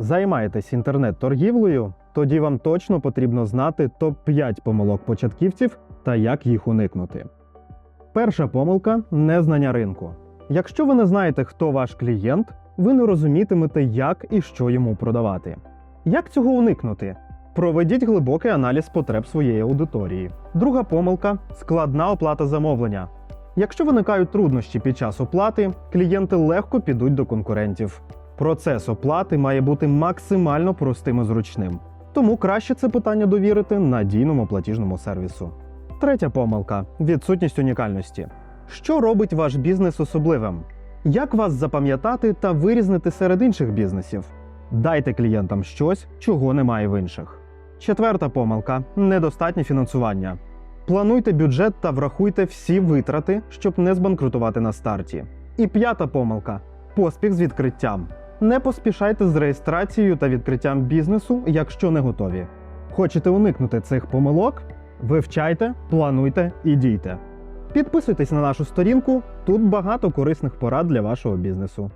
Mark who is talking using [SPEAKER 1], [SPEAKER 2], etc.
[SPEAKER 1] Займаєтесь інтернет-торгівлею? Тоді вам точно потрібно знати топ-5 помилок початківців та як їх уникнути. Перша помилка незнання ринку. Якщо ви не знаєте, хто ваш клієнт, ви не розумітимете, як і що йому продавати. Як цього уникнути? Проведіть глибокий аналіз потреб своєї аудиторії. Друга помилка складна оплата замовлення. Якщо виникають труднощі під час оплати, клієнти легко підуть до конкурентів. Процес оплати має бути максимально простим і зручним. Тому краще це питання довірити надійному платіжному сервісу. Третя помилка відсутність унікальності. Що робить ваш бізнес особливим? Як вас запам'ятати та вирізнити серед інших бізнесів? Дайте клієнтам щось, чого немає в інших. Четверта помилка недостатнє фінансування. Плануйте бюджет та врахуйте всі витрати, щоб не збанкрутувати на старті. І п'ята помилка поспіх з відкриттям. Не поспішайте з реєстрацією та відкриттям бізнесу, якщо не готові. Хочете уникнути цих помилок? Вивчайте, плануйте і дійте. Підписуйтесь на нашу сторінку, тут багато корисних порад для вашого бізнесу.